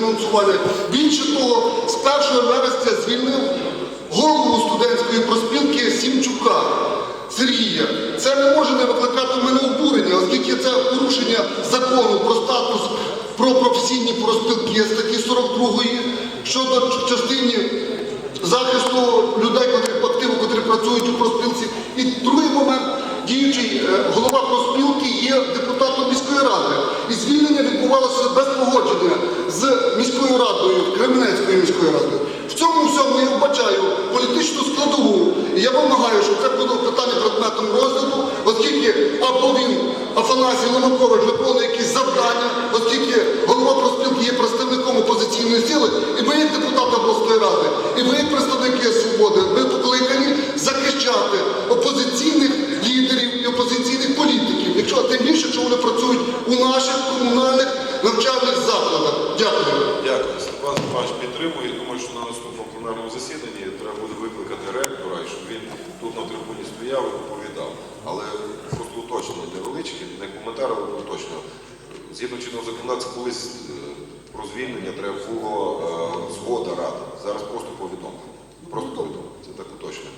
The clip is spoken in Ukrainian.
фінансування. Більше того, з 1 вересня звільнив голову студентської проспілки Сімчука Сергія. Це не може не викликати в мене обурення, оскільки це порушення закону про статус про професійні проспілки статті 42 щодо частині захисту людей, котрі активу, котрі працюють у проспілці. І другий момент, діючий е, голова проспілки є депутатом міської ради. І звільнення відбувалося без погодження з міською радою, Кременецькою міською радою. В цьому всьому я вбачаю політичну складову. І я вимагаю, щоб це було питання предметом розгляду, оскільки або він, Афанасій Ломакович, виконує якісь завдання, оскільки голова проспілки є представником опозиційної сили, і ми, як депутати обласної ради, і ви, як представники свободи, ми покликані захищати опозиційних лідерів і опозиційних політиків, якщо тим більше, що вони працюють у наших комунальних закладах. Дякую. Дякую. Степан Степанович підтримує. Думаю, що на наступному пленарному засіданні треба буде викликати ректора, і щоб він тут на трибуні стояв і доповідав. Але просто уточнено невеличке, не коментар, але уточнено. Згідно чинного законодавця, колись е, про звільнення треба було е, згода ради. Зараз просто повідомлення. Просто повідомлення. Це так уточнено.